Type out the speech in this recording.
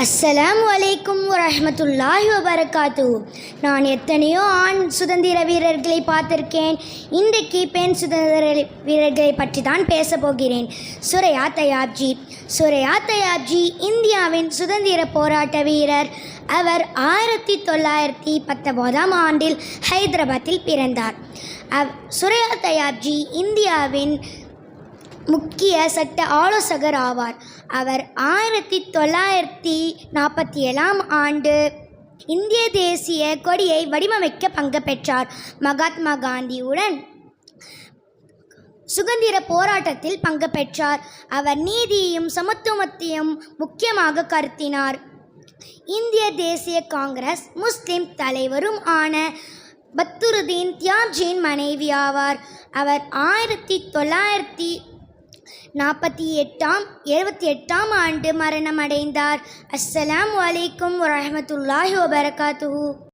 அஸ்ஸலாம் வலைக்கும் வரஹ்மத்துல்லாஹி வபரகாத்து நான் எத்தனையோ ஆண் சுதந்திர வீரர்களை பார்த்திருக்கேன். இன்றைக்கு பெண் சுதந்திர வீரர்களை பற்றி தான் பேச போகிறேன். சுரையா தயாப்ஜி. சுரையா தயாப்ஜி இந்தியாவின் சுதந்திர போராட்ட வீரர். அவர் ஆயிரத்தி தொள்ளாயிரத்தி பத்தொம்போதாம் ஆண்டில் ஹைதராபாத்தில் பிறந்தார். அவ் சுரையா தயாப்ஜி இந்தியாவின் முக்கிய சட்ட ஆலோசகர் ஆவார். அவர் ஆயிரத்தி தொள்ளாயிரத்தி நாற்பத்தி ஏழாம் ஆண்டு இந்திய தேசிய கொடியை வடிவமைக்க பங்கு பெற்றார். மகாத்மா காந்தியுடன் சுதந்திர போராட்டத்தில் பங்கு பெற்றார். அவர் நீதியையும் சமத்துவத்தையும் முக்கியமாக கருத்தினார். இந்திய தேசிய காங்கிரஸ் முஸ்லிம் தலைவரும் ஆன பத்துருதீன் தியாஜின் மனைவி ஆவார். அவர் ஆயிரத்தி தொள்ளாயிரத்தி நாற்பத்தி எட்டாம் எழுபத்தி எட்டாம் ஆண்டு மரணமடைந்தார். அஸ்ஸலாம் வலைக்கும் வரமத்துல்லாஹி வபரகாத்துஹு.